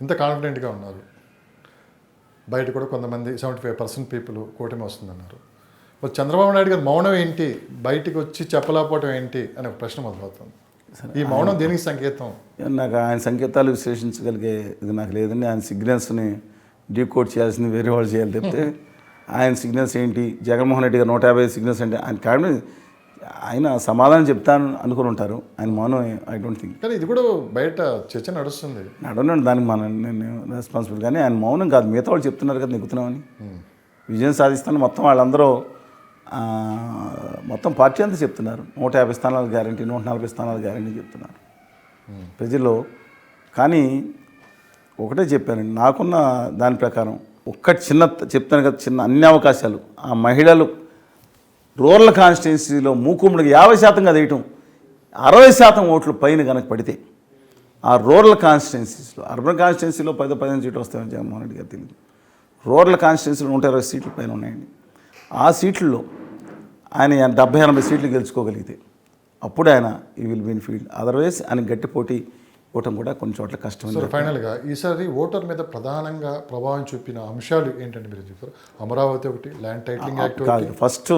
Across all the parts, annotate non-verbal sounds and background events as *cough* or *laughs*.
ఇంత కాన్ఫిడెంట్గా ఉన్నారు. బయట కూడా కొంతమంది సెవెంటీ ఫైవ్ పర్సెంట్ పీపుల్ కూటమి వస్తుందన్నారు. మరి చంద్రబాబు నాయుడు గారు మౌనం ఏంటి? బయటికి వచ్చి చెప్పలేకపోవడం ఏంటి? అనే ఒక ప్రశ్న మొదలవుతుంది. ఈ మౌనం దేనికి సంకేతం? నాకు ఆయన సంకేతాలు విశ్లేషించగలిగే ఇది నాకు లేదండి. ఆయన సిగ్నల్స్ని డీకోడ్ చేయాల్సింది వేరే వాళ్ళు చేయాలి తప్పితే *laughs* ఆయన సిగ్నల్స్ ఏంటి? జగన్మోహన్ రెడ్డి గారు నూట యాభై సిగ్నల్స్ అంటే ఆయన కారణం ఆయన సమాధానం చెప్తాను అనుకుని ఉంటారు. ఆయన మౌనం ఐ డోంట్ థింక్ కానీ ఇది కూడా బయట చర్చ నడుస్తుంది. నడవనండి దానికి మన నేను రెస్పాన్సిబుల్ కానీ ఆయన మౌనం కాదు. మిగతా వాళ్ళు చెప్తున్నారు కదా నెగ్గుతున్నామని విజయం సాధిస్తాను మొత్తం వాళ్ళందరూ మొత్తం పార్టీ అంతా చెప్తున్నారు. నూట యాభై స్థానాలు గ్యారంటీ నూట నలభై స్థానాలు గ్యారంటీ చెప్తున్నారు. ప్రజల్లో కానీ ఒకటే చెప్పానండి నాకున్న దాని ప్రకారం ఒక్కటి చిన్న చెప్తాను కదా చిన్న అన్ని అవకాశాలు. ఆ మహిళలు రూరల్ కాన్స్టిట్యున్సీలో మూకుమ్మడికి యాభై శాతం కదా వేయటం అరవై శాతం ఓట్లు పైన కనుక పడితే ఆ రూరల్ కాన్స్టిట్యున్సీస్లో అర్బన్ కాన్స్టిట్యున్సీలో పది పదిహేను సీట్లు వస్తాయని జగన్మోహన్ రెడ్డి గారు తెలియదు. రూరల్ కాన్స్టిట్యున్సీలో నూట ఇరవై సీట్ల పైన ఉన్నాయండి. ఆ సీట్లలో ఆయన డెబ్బై ఎనభై సీట్లు గెలుచుకోగలిగితే అప్పుడు ఆయన ఈ విల్ విన్ ఫీల్డ్. అదర్వైజ్ ఆయన గట్టి పోటీ ఇవ్వటం కూడా కొన్ని చోట్ల కష్టం సో ఫైనల్గా ఈసారి ఓటర్ మీద ప్రధానంగా ప్రభావం చూపిన అంశాలు ఏంటంటే మీరు చెప్తారు అమరావతి ఒకటి ల్యాండ్ టైటిలింగ్ యాక్ట్ కాదు. ఫస్ట్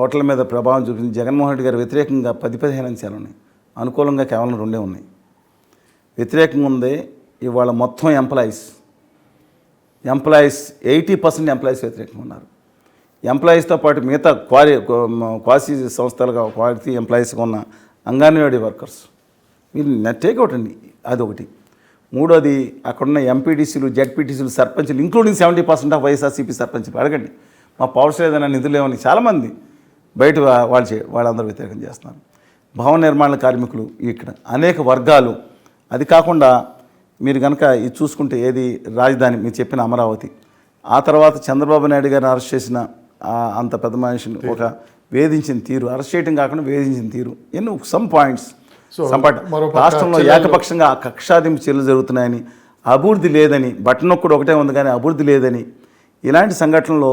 ఓట్ల మీద ప్రభావం చూపించి జగన్మోహన్ రెడ్డి గారు వ్యతిరేకంగా పది పదిహేను అంశాలు ఉన్నాయి. అనుకూలంగా కేవలం రెండే ఉన్నాయి. వ్యతిరేకంగా ఉంది ఇవాళ మొత్తం employees employees eighty percent employees వ్యతిరేకంగా ఉన్నారు. ఎంప్లాయీస్తో పాటు మిగతా క్వారీ క్వాసీ సంస్థలుగా క్వాలిటీ ఎంప్లాయీస్గా ఉన్న అంగన్వాడీ వర్కర్స్. వీళ్ళు నెట్ టేక్అవుట్ అండి. అదొకటి. మూడోది అక్కడున్న ఎంపీటీసీలు జెడ్పీటీసీలు సర్పంచ్లు including seventy percent of YSRCP సర్పంచ్లు. అడగండి. మా పవర్స్ ఏదైనా నిధులు లేవని చాలామంది బయట వాళ్ళు చే వాళ్ళందరూ వ్యతిరేకం చేస్తున్నారు. భవన నిర్మాణ కార్మికులు ఇక్కడ అనేక వర్గాలు. అది కాకుండా మీరు కనుక ఇది చూసుకుంటే ఏది రాజధాని మీరు చెప్పిన అమరావతి. ఆ తర్వాత చంద్రబాబు నాయుడు గారిని అరెస్ట్ చేసిన అంత పెద్ద మనిషిని ఒక వేధించిన తీరు. అరెస్ట్ చేయడం కాకుండా వేధించిన తీరు. ఎన్నో సమ్ పాయింట్స్ సంపట్. రాష్ట్రంలో ఏకపక్షంగా కక్షాదింపు చర్యలు జరుగుతున్నాయని అభివృద్ధి లేదని బట్టనొక్కడు ఒకటే ఉంది కానీ అభివృద్ధి లేదని ఇలాంటి సంఘటనలో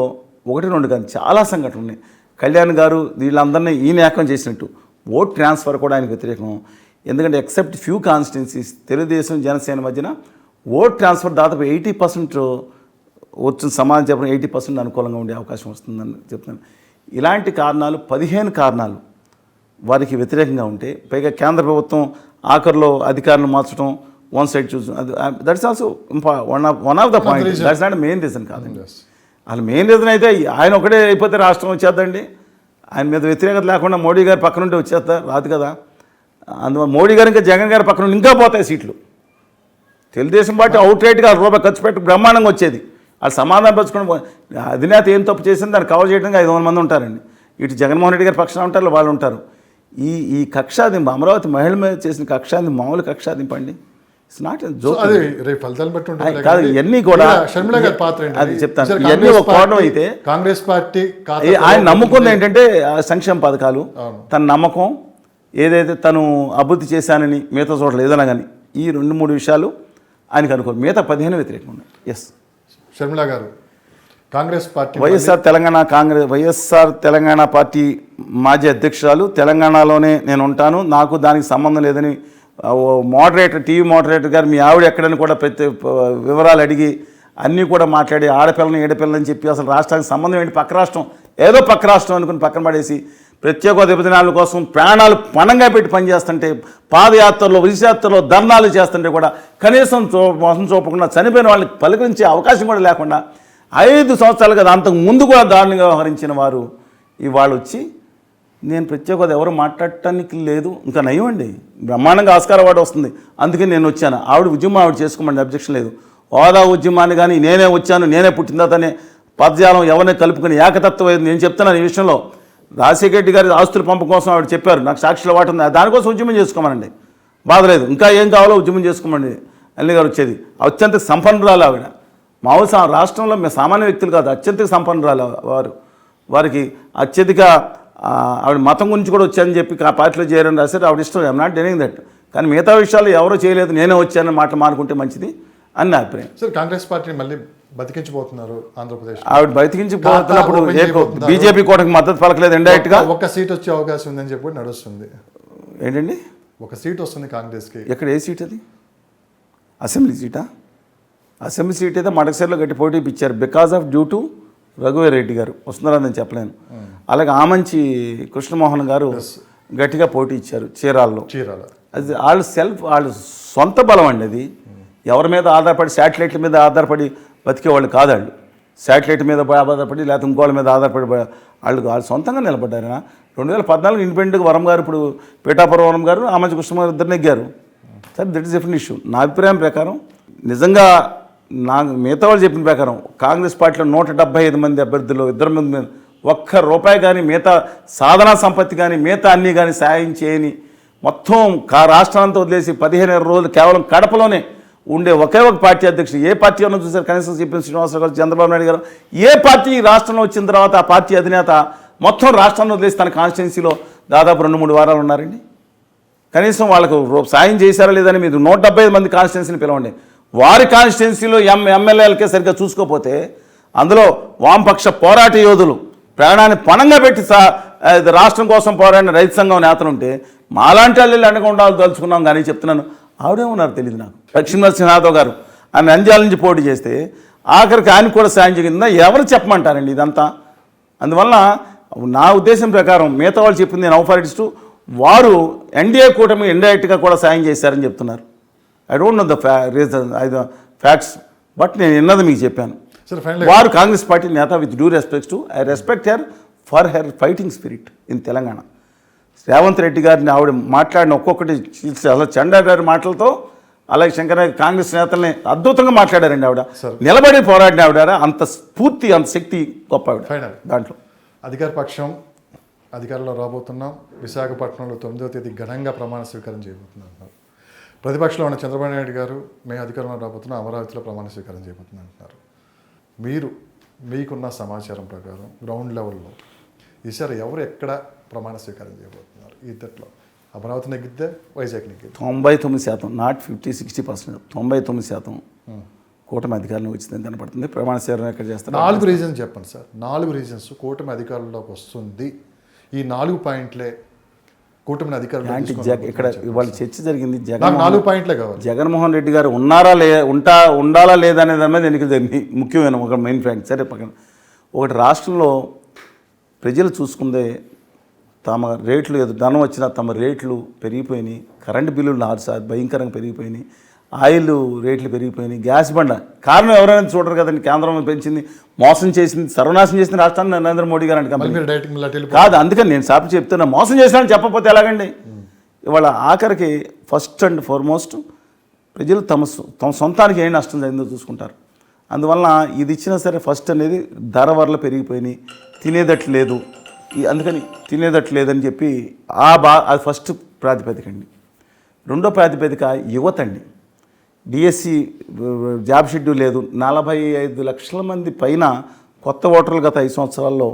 ఒకటి రెండు కానీ చాలా సంఘటనలు ఉన్నాయి. కళ్యాణ్ గారు వీళ్ళందరినీ ఈయన ఏకం చేసినట్టు ఓట్ ట్రాన్స్ఫర్ కూడా ఆయనకు వ్యతిరేకం. ఎందుకంటే except few constituencies Telugu Desam Janasena మధ్యన ఓట్ ట్రాన్స్ఫర్ దాదాపు ఎయిటీ పర్సెంట్ వచ్చిన సమాధానం చెప్పడం ఎయిటీ పర్సెంట్ అనుకూలంగా ఉండే అవకాశం వస్తుందని చెప్తున్నాను. ఇలాంటి కారణాలు పదిహేను కారణాలు వారికి వ్యతిరేకంగా ఉంటే పైగా కేంద్ర ప్రభుత్వం ఆఖరిలో అధికారులను మార్చడం one side choose that's also one of one of the point that's not main reason కాదండి అసలు మెయిన్ రీజన్ అయితే ఆయన ఒకటే అయిపోతే రాష్ట్రం వచ్చేద్దండి. ఆయన మీద వ్యతిరేకత లేకుండా మోడీ గారి పక్క నుండి వచ్చేస్తా రాదు కదా. అందువల్ల మోడీ గారు ఇంకా జగన్ గారి పక్క నుండి ఇంకా పోతాయి సీట్లు. తెలుగుదేశం పార్టీ అవుట్ రైట్గా రూపాయి ఖర్చు పెట్టి బ్రహ్మాండంగా వచ్చేది. వాళ్ళు సమాధానం పరుచుకుని అధినేత ఏం తప్పు చేసింది దాన్ని కవర్ చేయడానికి ఐదు వందల మంది ఉంటారండి. ఇటు జగన్మోహన్ రెడ్డి గారి పక్షాన ఉంటారు వాళ్ళు ఉంటారు. ఈ ఈ కక్షాదింపు అమరావతి మహిళల మీద చేసిన కక్షాదింపు మామూలు కక్షాదింపండి ఇట్స్ నాట్ జోక్ అది రేపు ఫలితాలను బట్టి ఉంటుంది కాదు, ఇవన్నీ కూడా- షర్మిల గారి పాత్ర అది చెప్తాను. ఇవన్నీ ఒక కోణం పార్టీ- అయితే- కాంగ్రెస్ పార్టీ ఆయన నమ్ముకుంది ఏంటంటే ఆ సంక్షేమ పథకాలు. తన నమ్మకం ఏదైతే తను అభివృద్ధి చేశానని మిగతా చోట్ల ఏదైనా కానీ ఈ రెండు మూడు విషయాలు ఆయనకు అనుకోరు మిగతా పదిహేను వ్యతిరేకంగా ఉన్నాయి. ఎస్ షర్మిల గారు కాంగ్రెస్ పార్టీ వైఎస్ఆర్ తెలంగాణ కాంగ్రెస్ వైఎస్ఆర్ తెలంగాణ పార్టీ మాజీ అధ్యక్షురాలు. తెలంగాణలోనే నేను ఉంటాను. నాకు దానికి సంబంధం లేదని మోడరేటర్ టీవీ మోడరేటర్ గారు మీ ఆవిడ ఎక్కడని కూడా ప్రతి వివరాలు అడిగి అన్నీ కూడా మాట్లాడి ఆడపిల్లని ఏడపిల్లని చెప్పి అసలు రాష్ట్రానికి సంబంధం ఏంటి? పక్క రాష్ట్రం ఏదో పక్క రాష్ట్రం అనుకుని పక్కన పడేసి ప్రత్యేక దినాల కోసం ప్రాణాలు పణంగా పెట్టి పనిచేస్తుంటే పాదయాత్రలో విజయాత్రలో ధర్నాలు చేస్తుంటే కూడా కనీసం చూ మోసం చూపకుండా చనిపోయిన వాళ్ళకి పలకరించే అవకాశం కూడా లేకుండా ఐదు సంవత్సరాలు కదా అంతకు ముందు కూడా దారుణంగా వ్యవహరించిన వారు ఇవాళ వచ్చి నేను ప్రత్యేక ఎవరు మాట్లాడటానికి లేదు ఇంకా నయమండి బ్రహ్మాండంగా ఆస్కార అవార్డు వస్తుంది. అందుకే నేను వచ్చాను. ఆవిడ ఉద్యమం ఆవిడ చేసుకోమండి అబ్జెక్షన్ లేదు. హోదా ఉద్యమాన్ని కానీ నేనే వచ్చాను నేనే పుట్టిందాతనే పదజాలం ఎవరిని కలుపుకుని ఏకతత్వం నేను చెప్తున్నాను ఈ విషయంలో. రాజశేఖర రెడ్డి గారి ఆస్తుల పంప కోసం ఆవిడ చెప్పారు. నాకు సాక్షుల వాటి ఉంది. దానికోసం ఉద్యమం చేసుకోమనండి. బాధలేదు. ఇంకా ఏం కావాలో ఉద్యమం చేసుకోమండి అల్లి గారు వచ్చేది. అత్యంత సంపన్నురాలు ఆవిడ. మామూలు సా- రాష్ట్రంలో మేము సామాన్య వ్యక్తులు కాదు అత్యంత సంపన్నురాలు వారు. వారికి అత్యధిక ఆవిడ మతం గురించి కూడా వచ్చానని చెప్పి ఆ పార్టీలో చేరని రాశారు. ఆవిడ ఇష్టం ఐఎమ్ నాట్ డెనింగ్ దట్ కానీ మిగతా విషయాలు ఎవరో చేయలేదు నేనే వచ్చానని మాట మానుకుంటే మంచిది అని నా అభిప్రాయం. సార్ కాంగ్రెస్ పార్టీని మళ్ళీ బతికించబోతున్నారు ఆంధ్రప్రదేశ్. ఆవిడ బయటికించి పోతున్నప్పుడు open ఏ చేయబోతున్నారు. బీజేపీ కోటకు మద్దతు పలకలేదు ఇండైరెక్ట్గా ఒక్క సీట్ వచ్చే అవకాశం ఉందని చెప్పి నడుస్తుంది. ఏంటండి? ఒక సీట్ వస్తుంది కాంగ్రెస్కి. ఎక్కడ ఏ సీట్ అది? అసెంబ్లీ సీటా? అసెంబ్లీ సీట్ అయితే మడకసేరులో గట్టి పోటీ ఇచ్చారు because of due to Raghuveera Reddy గారు. వస్తున్నారని నేను చెప్పలేను. అలాగే ఆమంచి కృష్ణమోహన్ గారు గట్టిగా పోటీ ఇచ్చారు చీరాల్లో. చీరాల. అది వాళ్ళు సెల్ఫ్ వాళ్ళు సొంత బలం అండి అది. ఎవరి మీద ఆధారపడి శాటిలైట్ల మీద ఆధారపడి బతికేవాళ్ళు కాదు వాళ్ళు శాటిలైట్ మీద ఆధారపడి లేకపోతే ఇంకోళ్ళ మీద ఆధారపడి వాళ్ళు వాళ్ళు సొంతంగా నిలబడ్డారు? రెండు వేల పద్నాలుగు ఇండిపెండెంట్గా వరం గారు ఇప్పుడు పీఠాపురం వరం గారు ఆమంచి కృష్ణ ఇద్దరు నెగ్గారు సరే దట్ ఈస్ డిఫరెంట్ ఇష్యూ నా అభిప్రాయం ప్రకారం నిజంగా నా మిగతా వాళ్ళు చెప్పిన ప్రకారం కాంగ్రెస్ పార్టీలో నూట డెబ్బై ఐదు మంది అభ్యర్థులు ఇద్దరు మంది ఒక్క రూపాయి కానీ మిగతా సాధనా సంపత్తి కానీ మిగతా అన్నీ కానీ సాయం చేయని మొత్తం కా రాష్ట్రాంతా వదిలేసి పదిహేను రోజులు కేవలం కడపలోనే ఉండే ఒకే ఒక పార్టీ అధ్యక్షుడు. ఏ పార్టీ ఉన్నా చూసారు కనీసం చెప్పిన శ్రీనివాసరావు గారు చంద్రబాబు నాయుడు గారు. ఏ పార్టీ ఈ రాష్ట్రంలో వచ్చిన తర్వాత ఆ పార్టీ అధినేత మొత్తం రాష్ట్రాన్ని వదిలేసి తన కాన్స్టిట్యున్సీలో దాదాపు రెండు మూడు వారాలు ఉన్నారండి? కనీసం వాళ్ళకు రూ- సాయం చేశారా లేదని మీరు నూట డెబ్బై ఐదు మంది కాన్స్టిట్యున్సీని పిలవండి. వారి కాన్స్టిట్యున్సీలో ఎం ఎమ్మెల్యేలకే సరిగ్గా చూసుకోకపోతే అందులో వామపక్ష పోరాట యోధులు ప్రాణాన్ని పణంగా పెట్టి సా రాష్ట్రం కోసం పోరాడిన రైతు సంఘం నేతలు ఉంటే మాలాంటి వాళ్ళు అండగా ఉండాలి తలుచుకున్నాం కానీ చెప్తున్నాను. ఆవిడేమన్నారు తెలియదు నాకు? లక్ష్మీ నరసింహారావు గారు ఆమె నంద్యాల నుంచి పోటీ చేస్తే ఆఖరికి ఆయన కూడా సాయం జరిగిందా? ఎవరు చెప్పమంటారండి ఇదంతా? అందువల్ల నా ఉద్దేశం ప్రకారం మిగతా వాళ్ళు చెప్పింది నేను టు వారు ఎన్డీఏ కూటమి ఇండైరెక్ట్గా కూడా సాయం చేశారని చెప్తున్నారు. I don't know the fa reason I facts but నేను విన్నది మీకు చెప్పాను. సరే ఫైనల్ వారు కాంగ్రెస్ పార్టీ నేత with due respect to I respect her for her fighting spirit in Telangana. Revanth Reddy గారిని ఆవిడ మాట్లాడిన ఒక్కొక్కటి అలా చండా గారి మాటలతో అలాగే శంకర కాంగ్రెస్ నేతల్ని అద్భుతంగా మాట్లాడారండి ఆవిడ. నిలబడి పోరాడిన ఆవిడ అంత స్ఫూర్తి అంత శక్తి గొప్ప ఆవిడ ఫైనల్ దాంట్లో. అధికార పక్షం అధికారంలో రాబోతున్నాం. విశాఖపట్నంలో తొమ్మిదవ తేదీ ఘనంగా ప్రమాణ స్వీకారం చేయబోతున్నారు ప్రతిపక్షంలో ఉన్న చంద్రబాబు నాయుడు గారు మేము అధికారంలో రాబోతున్నాం అమరావతిలో ప్రమాణ స్వీకారం చేయబోతున్నాం అంటున్నారు. మీరు మీకున్న సమాచారం ప్రకారం గ్రౌండ్ లెవెల్లో ఈసారి ఎవరు ఎక్కడ ప్రమాణ స్వీకారం చేయబోతున్నారు? ఇద్దట్లో అమరావతి నెగ్గిద్దే? వైజాగ్ నెగ్గిద్దే? తొంభై తొమ్మిది శాతం నాట్ ఫిఫ్టీ సిక్స్టీ పర్సెంట్. తొంభై తొమ్మిది శాతం కూటమి అధికారంలో వచ్చిందని కనపడుతుంది. ప్రమాణ స్వీకారం ఎక్కడ చేస్తారు? నాలుగు రీజన్స్ చెప్పండి సార్. నాలుగు రీజన్స్ కూటమి అధికారంలోకి వస్తుంది. ఈ నాలుగు పాయింట్లే కూటమిని అధికారంలో ఇక్కడ ఇవాళ చర్చ జరిగింది జగన్ నాలుగు పాయింట్లే కావాలి. జగన్మోహన్ రెడ్డి గారు ఉన్నారా లే ఉంటా ఉండాలా లేదా అనే దాని మీద ఎన్నికలు జరిగింది ముఖ్యమైన ఒక మెయిన్ పాయింట్ సరే పక్కన. ఒకటి రాష్ట్రంలో ప్రజలు చూసుకుందే తమ రేట్లు ధనం వచ్చినా తమ రేట్లు పెరిగిపోయినాయి. కరెంటు బిల్లులు నాలుగు సార్లు భయంకరంగా పెరిగిపోయినాయి. ఆయిల్ రేట్లు పెరిగిపోయినాయి గ్యాస్ బండ. కారణం ఎవరైనా చూడరు కదండి కేంద్రం పెంచింది మోసం చేసింది సర్వనాశనం చేసింది రాష్ట్రాన్ని నరేంద్ర మోడీ గారు అంటే కాదు అందుకని నేను సాపి చెప్తున్నా మోసం చేసినా చెప్పకపోతే ఎలాగండి? ఇవాళ ఆఖరికి ఫస్ట్ అండ్ ఫార్మోస్ట్ ప్రజలు తమ తమ సొంతానికి ఏం నష్టం జరిగిందో చూసుకుంటారు. అందువలన ఇది ఇచ్చినా సరే ఫస్ట్ అనేది ధర వరలు పెరిగిపోయినాయి తినేదట్లు లేదు. అందుకని తినేదట్లు లేదని చెప్పి ఆ బా అది ఫస్ట్ ప్రాతిపదిక అండి రెండో ప్రాతిపదిక యువత అండి డిఎస్సి జాబ్ షెడ్యూల్ లేదు. నలభై ఐదు లక్షల మంది పైన కొత్త ఓటర్లు గత ఐదు సంవత్సరాల్లో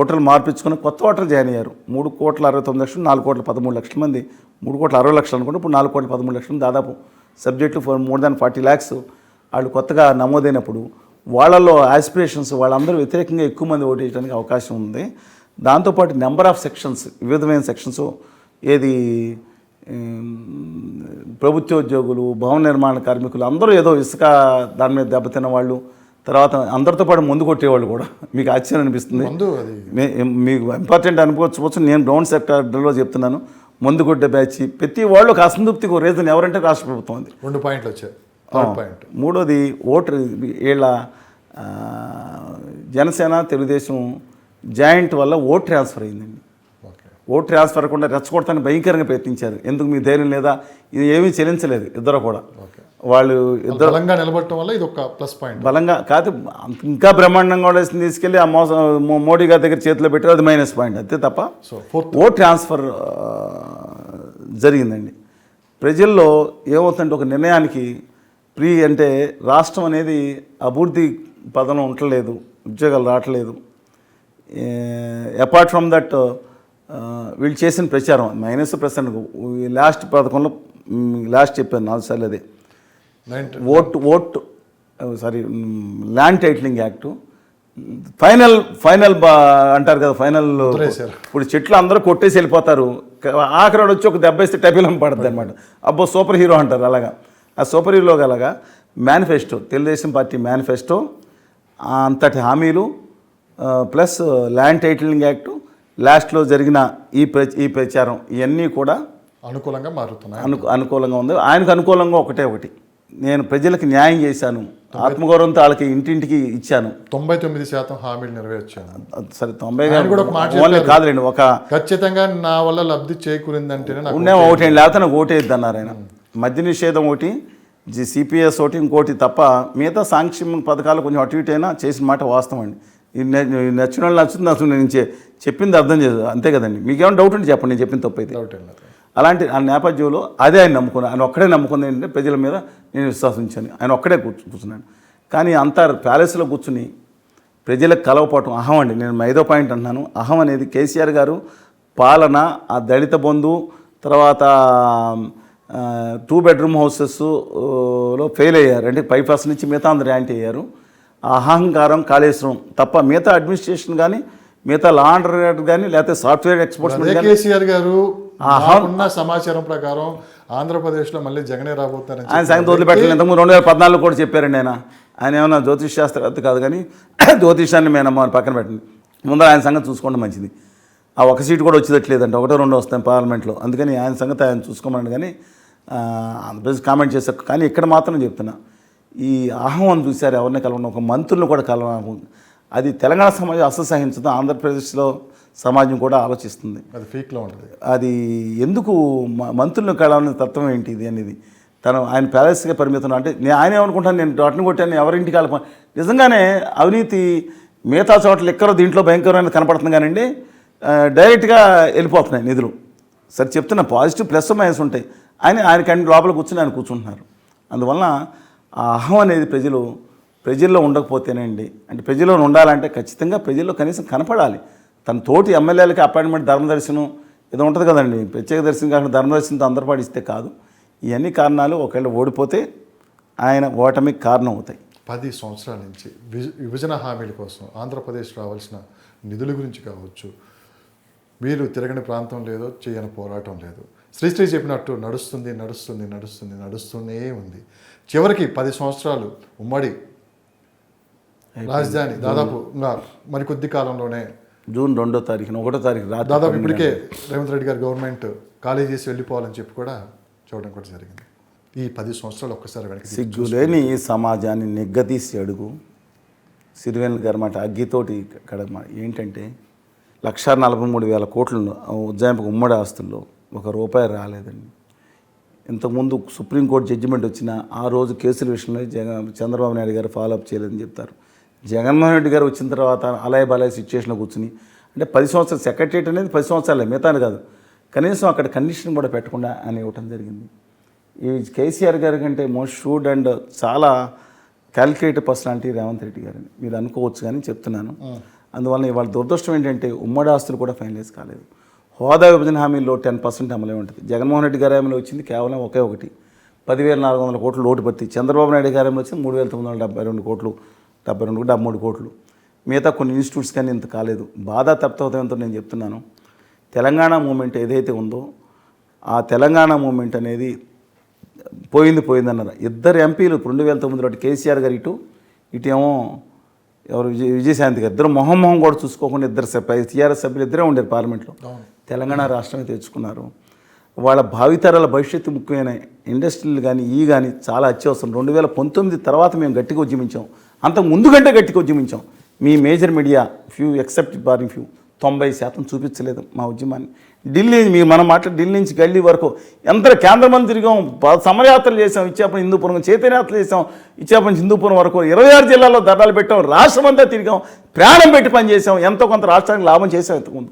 ఓటర్లు మార్పించుకొని కొత్త ఓటర్లు జాయిన్ అయ్యారు. మూడు కోట్ల అరవై తొమ్మిది లక్షలు నాలుగు కోట్ల పదమూడు లక్షల మంది. మూడు కోట్ల అరవై లక్షలు అనుకుంటే ఇప్పుడు నాలుగు కోట్ల పదమూడు లక్షలు దాదాపు subject for more than forty lakhs వాళ్ళు కొత్తగా నమోదైనప్పుడు వాళ్ళల్లో ఆస్పిరేషన్స్ వాళ్ళందరూ వ్యతిరేకంగా ఎక్కువ మంది ఓటు వేయడానికి అవకాశం ఉంది. దాంతోపాటు నెంబర్ ఆఫ్ సెక్షన్స్ వివిధమైన సెక్షన్స్ ఏది ఉమ్, ప్రభుత్వ ఉద్యోగులు భవన నిర్మాణ కార్మికులు అందరూ ఏదో ఇసుక దాని మీద దెబ్బతిన్న వాళ్ళు తర్వాత అందరితో పాటు ముందు కొట్టేవాళ్ళు కూడా. మీకు ఆశ్చర్యం అనిపిస్తుంది. మీకు ఇంపార్టెంట్ అనుకోవచ్చు. నేను డౌన్ సెక్టర్లో చెప్తున్నాను. ముందు కొట్టే బ్యాచ్. ప్రతి వాళ్ళు ఒక అసంతృప్తికి రీజన్ ఎవరంటే రాష్ట్ర ప్రభుత్వం ఉంది రెండు పాయింట్లు వచ్చాయి. మూడోది ఓటర్ వీళ్ళ జనసేన తెలుగుదేశం జాయింట్ వల్ల ఓట్ ట్రాన్స్ఫర్ అయిందండి. ఓట్ ట్రాన్స్ఫర్ కూడా రెచ్చగొడతానికి భయంకరంగా ప్రయత్నించారు. ఎందుకు మీ ధైర్యం లేదా? ఇది ఏమీ చెల్లించలేదు ఇద్దరు కూడా. ఓకే. వాళ్ళు ఇద్దరు బలంగా నిలబడటం వల్ల ఇది ఒక ప్లస్ పాయింట్. బలంగా కాదు ఇంకా బ్రహ్మాండంగా కూడా తీసుకెళ్ళి ఆ మోసం మోడీ గారి దగ్గర చేతిలో పెట్టారు అది మైనస్ పాయింట్ అంతే తప్ప ఓట్ ట్రాన్స్ఫర్ జరిగిందండి. ప్రజల్లో ఏమవుతుందంటే ఒక నిర్ణయానికి ప్రీ అంటే రాష్ట్రం అనేది అభివృద్ధి పదంలో ఉండలేదు ఉద్యోగాలు రావట్లేదు. అపార్ట్ ఫ్రమ్ దట్ వీళ్ళు చేసిన ప్రచారం మైనస్ ప్రసెంట్ లాస్ట్ పథకంలో లాస్ట్ చెప్పాను నాలుగు సార్లు అదే. Vote vote sorry land titling act final final బా అంటారు కదా ఫైనల్. ఇప్పుడు చెట్లు అందరూ కొట్టేసి వెళ్ళిపోతారు. క- ఆఖరి వాడు వచ్చి ఒక దెబ్బ వేస్తే టైపిలం పడుతుంది అనమాట అబ్బో సూపర్ హీరో అంటారు అలాగా. ఆ సూపర్ హీరో అలాగా మేనిఫెస్టో తెలుగుదేశం పార్టీ మేనిఫెస్టో అంతటి హామీలు ప్లస్ ల్యాండ్ టైటిలింగ్ యాక్ట్ లాస్ట్లో జరిగిన ఈ ప్ర ఈ ప్రచారం ఇవన్నీ కూడా అనుకూలంగా మారుతున్నాయి. అను అనుకూలంగా ఉంది. ఆయనకు అనుకూలంగా ఒకటే ఒకటి. నేను ప్రజలకు న్యాయం చేశాను. ఆత్మగౌరవంతో వాళ్ళకి ఇంటింటికి ఇచ్చాను. తొంభై తొమ్మిది శాతం హామీలు నెరవేర్చాను. సరే తొంభై ఓన్లీ కాదులేండి ఒక ఖచ్చితంగా నా వల్ల లబ్ధి చేకూరిందంటేనే నాకు ఉండే ఒకటి లేకపోతే నాకు ఓటేద్ది అన్నారు ఆయన. మద్య నిషేధం ఒకటి సిపిఎస్ ఒకటి ఇంకోటి తప్ప మిగతా సాంక్షేమ పథకాలు కొంచెం అటు ఇటు అయినా చేసిన మాట వాస్తవం అండి. ఈ నచ్చిన వాళ్ళు నచ్చుతుంది అసలు నేను చెప్పింది అర్థం చేయదు అంతే కదండి. మీకేమైనా డౌట్ ఉంటే చెప్పండి నేను చెప్పిన తప్పు అయితే. డౌట్ అలాంటి ఆ నేపథ్యంలో అదే ఆయన నమ్ముకున్నాను ఆయన ఒక్కడే నమ్ముకుంది ఏంటంటే ప్రజల మీద నేను విశ్వాసించాను. ఆయన ఒక్కడే కూర్చు కూర్చున్నాను కానీ అంతా ప్యాలెస్లో కూర్చుని ప్రజలకు కలవపోవటం అహం అండి నేను ఐదో పాయింట్ అంటున్నాను. అహం అనేది కేసీఆర్ గారు పాలన ఆ దళిత బంధు తర్వాత టూ బెడ్రూమ్ హౌసెస్ ఆ, లో ఫెయిల్ అయ్యారు. అంటే ఫైవ్ పర్సెంట్ నుంచి మిగతా అందరు యాంటీ అయ్యారు. అహంకారం కాళేశ్వరం తప్ప మిగతా అడ్మినిస్ట్రేషన్ కానీ మిగతా లా అండర్ కానీ లేకపోతే సాఫ్ట్వేర్ కానీ కేసీఆర్ గారు ఉన్న సమాచారం ప్రకారం ఆంధ్రప్రదేశ్లో మళ్ళీ జగనే రాబోతున్నారని ఆయన సంగతి వదిలిపెట్టలేదు. ఇంతకుముందు రెండు వేల పద్నాలుగు కూడా చెప్పారండి ఆయన. ఆయన ఏమన్నా జ్యోతిష్ శాస్త్రవేత్త కాదు కానీ *coughs* జ్యోతిషాన్ని మేము పక్కన పెట్టండి. ముందర ఆయన సంగతి చూసుకోండి మంచిది. ఆ ఒక సీటు కూడా వచ్చేదట్లేదంట ఒకటో రెండో వస్తాయి పార్లమెంట్లో. అందుకని ఆయన సంగతి ఆయన చూసుకోమని కానీ ఆంధ్రప్రదేశ్ కామెంట్ చేశారు. కానీ ఇక్కడ మాత్రం చెప్తున్నా ఈ అహం అని చూశారు ఎవరిని కలవడం? ఒక మంత్రులను కూడా కలవడం. అది తెలంగాణ సమాజం అసహ్యించదు ఆంధ్రప్రదేశ్లో సమాజం కూడా ఆలోచిస్తుంది. అది ఫీక్లో ఉంటుంది. అది ఎందుకు మంత్రులను కలవని తత్వం ఏంటి ఇది అనేది? తను ఆయన ప్యాలెస్గా పరిమితం అంటే నేను ఆయన ఏమనుకుంటాను నేను డాట్ని కొట్టాను ఎవరింటికి వెళ్ళక నిజంగానే అవినీతి మిగతా చోట్ల ఎక్కడో దీంట్లో భయంకరమైన కనపడుతుంది ఆ, డైరెక్ట్గా వెళ్ళిపోతున్నాయి నిధులు. సరే చెప్తున్నా పాజిటివ్ ప్లస్ మైనస్ ఉంటాయి. ఆయన ఆయన కంటి లోపల కూర్చుని ఆయన కూర్చుంటున్నారు. అందువలన ఆ అహం అనేది ప్రజలు ప్రజల్లో ఉండకపోతేనండి. అంటే ప్రజల్లో ఉండాలంటే ఖచ్చితంగా ప్రజల్లో కనీసం కనపడాలి. తన తోటి ఎమ్మెల్యేలకి అపాయింట్మెంట్ ధర్మదర్శనం ఇది ఉంటుంది కదండి. ప్రత్యేక దర్శనం కాకుండా ధర్మదర్శనంతో అందరు పాటిస్తే కాదు. ఇవన్నీ కారణాలు ఒకవేళ ఓడిపోతే ఆయన ఓటమికి కారణం అవుతాయి పది సంవత్సరాల నుంచి విభజన హామీల కోసం ఆంధ్రప్రదేశ్ రావాల్సిన నిధుల గురించి కావచ్చు మీరు తిరగని ప్రాంతం లేదో చేయని పోరాటం లేదు. శ్రీశ్రీ చెప్పినట్టు నడుస్తుంది నడుస్తుంది నడుస్తుంది నడుస్తూనే ఉంది. చివరికి పది సంవత్సరాలు ఉమ్మడి రాజధాని దాదాపు ఇంకా మరికొద్ది కాలంలోనే జూన్ రెండో తారీఖున ఒకటో తారీఖు దాదాపు ఇప్పటికే రేవంత్ రెడ్డి గారి గవర్నమెంట్ ఖాళీ చేసి వెళ్ళిపోవాలని చెప్పి కూడా చూడడం కూడా జరిగింది. ఈ పది సంవత్సరాలు ఒక్కసారి తిరిగి సిగ్గులేని ఈ సమాజాన్ని నిగ్గదీసి అడుగు. సిరివెన్ గారు మాట అగ్గితోటి ఇక్కడ ఏంటంటే లక్ష నలభై మూడు వేల కోట్లు ఉజ్జాయింపు ఉమ్మడి ఆస్తుల్లో ఒక రూపాయి రాలేదండి. ఇంతకుముందు సుప్రీంకోర్టు జడ్జిమెంట్ వచ్చిన ఆ రోజు కేసుల విషయంలో జగన్ చంద్రబాబు నాయుడు గారు ఫాలోఅప్ చేయలేదని చెప్తారు. జగన్మోహన్ రెడ్డి గారు వచ్చిన తర్వాత అలాయ్ బాలాయ్ సిచ్యువేషన్లో కూర్చుని అంటే పది సంవత్సరాలు సెక్రటరియట్ అనేది పది సంవత్సరాలే మిగతాను కాదు. కనీసం అక్కడ కండిషన్ కూడా పెట్టకుండా అని ఇవ్వటం జరిగింది. ఈ కేసీఆర్ గారి కంటే మోస్ట్ షూడ్ అండ్ చాలా క్యాలిక్యులేటివ్ పర్సనాలిటీ రేవంత్ రెడ్డి గారిని మీరు అనుకోవచ్చు కానీ చెప్తున్నాను. అందువల్ల ఇవాళ దురదృష్టం ఏంటంటే ఉమ్మడి ఆస్తులు కూడా ఫైనలైజ్ కాలేదు. హోదా విభజన హామీలో టెన్ పర్సెంట్ అమలే ఉంటుంది. జగన్మోహన్ రెడ్డి గారి హామీలో వచ్చింది కేవలం ఒకే ఒకటి. పదివేల నాలుగు వందల కోట్లు లోటు భర్తీ చంద్రబాబు నాయుడు గారి హామీలో వచ్చింది మూడు వేల తొమ్మిది వందల డెబ్బై రెండు కోట్లు డెబ్బై రెండు డెబ్బై మూడు కోట్లు. మిగతా కొన్ని ఇన్స్టిట్యూట్స్ కానీ ఇంత కాలేదు. బాధ తప్తవుతాయంతో నేను చెప్తున్నాను. తెలంగాణ మూమెంట్ ఏదైతే ఉందో ఆ తెలంగాణ మూమెంట్ అనేది పోయింది పోయిందన్నారు. ఇద్దరు ఎంపీలు రెండు వేల తొమ్మిదిలో అటు కేసీఆర్ గారు ఇటు ఇటేమో ఎవరు విజయ విజయశాంతి గారు ఇద్దరు మొహం మొహం కూడా చూసుకోకుండా ఇద్దరు సభ్యులు టీఆర్ఎస్ సభ్యులు ఇద్దరే ఉండేరు పార్లమెంట్లో. తెలంగాణ రాష్ట్రమే తెచ్చుకున్నారు. వాళ్ళ భావితరాల భవిష్యత్తు ముఖ్యమైన ఇండస్ట్రీలు కానీ ఈ కానీ చాలా అత్యవసరం. రెండు వేల పంతొమ్మిది తర్వాత మేము గట్టిగా ఉద్యమించాం. అంత ముందు కంటే గట్టిగా ఉద్యమించాం. మీ major media few except barring few. తొంభై శాతం చూపించలేదు మా ఉద్యమాన్ని. ఢిల్లీ మీరు మనం మాట్లాడి ఢిల్లీ నుంచి గల్లీ వరకు ఎంత కేంద్ర మంత్రి తిరిగాం సమరయాత్రలు చేసాం ఇచ్చాపురం హిందూపురం చైతన్యాత్రలు చేసాం ఇచ్చాపురం హిందూపురం వరకు ఇరవై ఆరు జిల్లాల్లో ధర్నాలు పెట్టాం రాష్ట్రం అంతా తిరిగాం ప్రాణం పెట్టి పని చేసాం ఎంతో కొంత రాష్ట్రానికి లాభం చేసాం ఇంతకుముందు.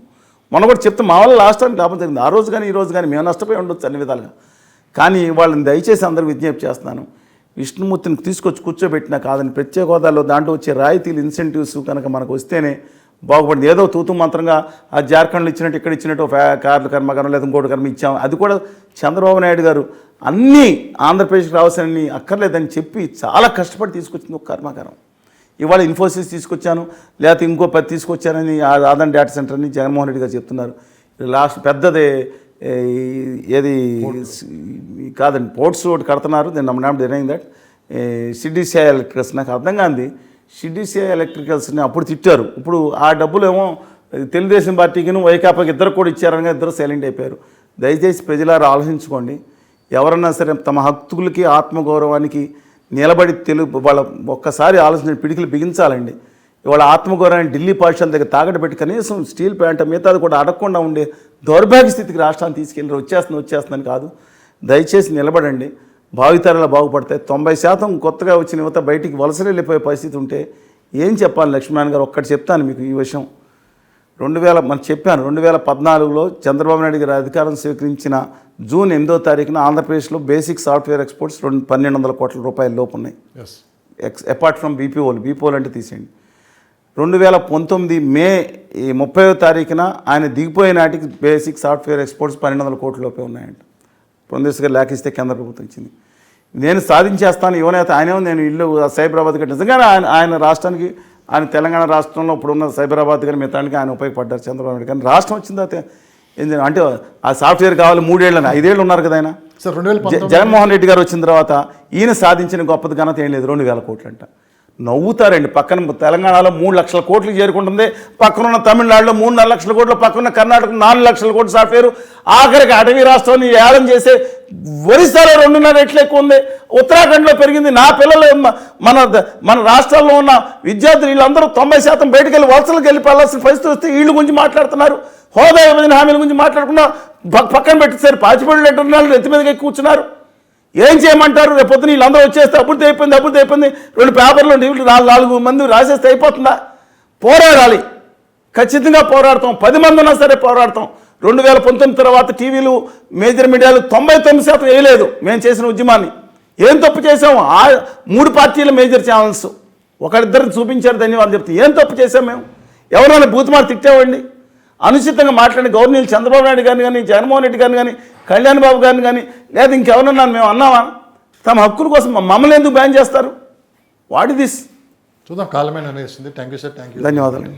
మొన్న కూడా చెప్తే మా వల్ల రాష్ట్రానికి లాభం జరిగింది. ఆ రోజు కానీ ఈ రోజు కానీ మేము నష్టపోయి ఉండొచ్చు అన్ని విధాలుగా. కానీ వాళ్ళని దయచేసి అందరూ విజ్ఞప్తి చేస్తున్నాను. విష్ణుమూర్తిని తీసుకొచ్చి కూర్చోబెట్టినా కాదని ప్రత్యేక హోదాలో దాంట్లో వచ్చే రాయితీలు ఇన్సెంటివ్స్ కనుక మనకు వస్తేనే బాగుపడింది. ఏదో తూతు మంత్రంగా ఆ జార్ఖండ్లో ఇచ్చినట్టు ఇక్కడ ఇచ్చినట్టు కార్ల కర్మకారం లేదా ఇంకోటి కర్మ ఇచ్చాం. అది కూడా చంద్రబాబు నాయుడు గారు అన్నీ ఆంధ్రప్రదేశ్కి రావాల్సిన అక్కర్లేదని చెప్పి చాలా కష్టపడి తీసుకొచ్చింది ఒక కర్మాగారం. ఇవాళ ఇన్ఫోసిస్ తీసుకొచ్చాను లేకపోతే ఇంకో పది తీసుకొచ్చానని ఆ ఆదాన్ డేటా సెంటర్ని జగన్మోహన్ రెడ్డి గారు చెప్తున్నారు. లాస్ట్ పెద్దది ఏది కాదండి పోర్ట్స్ ఒకటి కడుతున్నారు. నేను నామ్ డినైంగ్ దట్ సిడిసిఐ ఎలక్ట్రికల్స్ నాకు అర్థం కాంది. సిడిసిఐ ఎలక్ట్రికల్స్ని అప్పుడు తిట్టారు. ఇప్పుడు ఆ డబ్బులు ఏమో తెలుగుదేశం పార్టీకి వైకాపాకి ఇద్దరు కూడా ఇచ్చారనగా ఇద్దరు సైలెంట్ అయిపోయారు. దయచేసి ప్రజలారు ఆలోచించుకోండి. ఎవరన్నా సరే తమ హక్కులకి ఆత్మగౌరవానికి నిలబడి తెలుగు వాళ్ళ ఒక్కసారి ఆలోచన పిడికిలు బిగించాలండి. ఇవాళ ఆత్మగౌరవాన్ని ఢిల్లీ పాఠశాల దగ్గర తాగట పెట్టి కనీసం స్టీల్ ప్యాంట్ మిగతాది కూడా అడగకుండా ఉండే దౌర్భాగ్య స్థితికి రాష్ట్రాన్ని తీసుకెళ్ళి వచ్చేస్తుంది వచ్చేస్తుందని కాదు. దయచేసి నిలబడండి. భావితరాలు బాగుపడతాయి తొంభై శాతం కొత్తగా వచ్చిన యువత బయటికి వలసలు వెళ్ళిపోయే పరిస్థితి ఉంటే ఏం చెప్పాలి? లక్ష్మీనారాయణ గారు ఒక్కటి చెప్తాను మీకు ఈ విషయం. రెండు వేల మనం చెప్పాను రెండు వేల పద్నాలుగులో చంద్రబాబు నాయుడు గారి అధికారం స్వీకరించిన జూన్ ఎనిమిదో తారీఖున ఆంధ్రప్రదేశ్లో బేసిక్ సాఫ్ట్వేర్ ఎక్స్పోర్ట్స్ రెండు పన్నెండు వందల కోట్ల రూపాయల లోపు ఉన్నాయి. ఎక్స్ అపార్ట్ ఫ్రమ్ బీపీఓలు బీపీఓలు అంటే తీసేయండి. రెండు వేల పంతొమ్మిది మే ఈ ముప్పైవ తారీఖున ఆయన దిగిపోయే నాటికి బేసిక్ సాఫ్ట్వేర్ ఎక్స్పోర్ట్స్ పన్నెండు వందల కోట్ల లోపే ఉన్నాయంట. పురంధేశ్వర్ గారు లేఖ ఇస్తే కేంద్ర ప్రభుత్వం ఇచ్చింది. నేను సాధించేస్తాను యువనేత ఆయనే నేను ఇల్లు సైబరాబాద్ కంటే నిజంగానే ఆయన ఆయన రాష్ట్రానికి ఆయన తెలంగాణ రాష్ట్రంలో ఇప్పుడున్న సైబరాబాద్ కానీ మిగతానికి ఆయన ఉపయోగపడ్డారు చంద్రబాబు నాయుడు కానీ రాష్ట్రం వచ్చిన తర్వాత ఏంది అంటే ఆ సాఫ్ట్వేర్ కావాలి మూడేళ్ళని. ఐదేళ్ళు ఉన్నారు కదా ఆయన. సార్ రెండు వేల జ- పంతొమ్మిది జగన్మోహన్ రెడ్డి గారు వచ్చిన తర్వాత ఈయన సాధించిన గొప్పది ఘనత ఏం లేదు రెండు వేల కోట్లంట. నవ్వుతారండి. పక్కన తెలంగాణలో మూడు లక్షల కోట్లు చేరుకుంటుంది. పక్కనున్న తమిళనాడులో మూడున్నర లక్షల కోట్లు పక్కన కర్ణాటక నాలుగు లక్షల కోట్లు సాఫ్ట్వేర్. ఆఖరికి అటవీ రాష్ట్రాన్ని ఏలం చేసే ఒరిస్సాలో రెండున్నర రెట్లు ఎక్కువ ఉంది. ఉత్తరాఖండ్లో పెరిగింది. నా పిల్లలు మన మన రాష్ట్రాల్లో ఉన్న విద్యార్థులు వీళ్ళందరూ తొంభై శాతం బయటకు వెళ్ళి వలసలకు వెళ్ళి వెళ్ళాల్సిన పరిస్థితి వస్తే వీళ్ళ గురించి మాట్లాడుతున్నారు. హోదా విభజన హామీల గురించి మాట్లాడకుండా పక్- పక్కన పెట్టేసారు పాచిపళ్ళు ఎట్టున్నారు ఎత్తి మీదకి కూర్చున్నారు. ఏం చేయమంటారు? రేపు పొద్దున వీళ్ళందరూ వచ్చేస్తే అప్పుడు అయిపోయింది అప్పుడు అయిపోయింది రెండు పేపర్లు వీళ్ళు నాలుగు నాలుగు మంది రాసేస్తే అయిపోతుందా? పోరాడాలి. ఖచ్చితంగా పోరాడతాం. పది మంది ఉన్నా సరే పోరాడతాం. రెండు వేల పంతొమ్మిది తర్వాత టీవీలు మేజర్ మీడియాలు తొంభై తొమ్మిది శాతం వేయలేదు మేము చేసిన ఉద్యమాన్ని. ఏం తప్పు చేసాము ఆ మూడు పార్టీల మేజర్ ఛానల్స్. ఒకరిద్దరిని చూపించారు ధన్యవాదాలు చెప్తే. ఏం తప్పు చేసాం మేము? ఎవరైనా బూతుమార్ తిట్టామండి అనుచితంగా మాట్లాడిన గవర్నర్ చంద్రబాబు నాయుడు గారిని కానీ జగన్మోహన్ రెడ్డి గారిని కానీ కళ్యాణ్ బాబు గారిని కానీ లేదా ఇంకెవరన్నా మేము అన్నామా తమ హక్కుల కోసం మమ్మల్ని ఎందుకు బ్యాన్ చేస్తారు? వాట్ దిస్ చూద్దాం కాలమే నిర్ణయిస్తుంది thank you sir thank you ధన్యవాదాలు.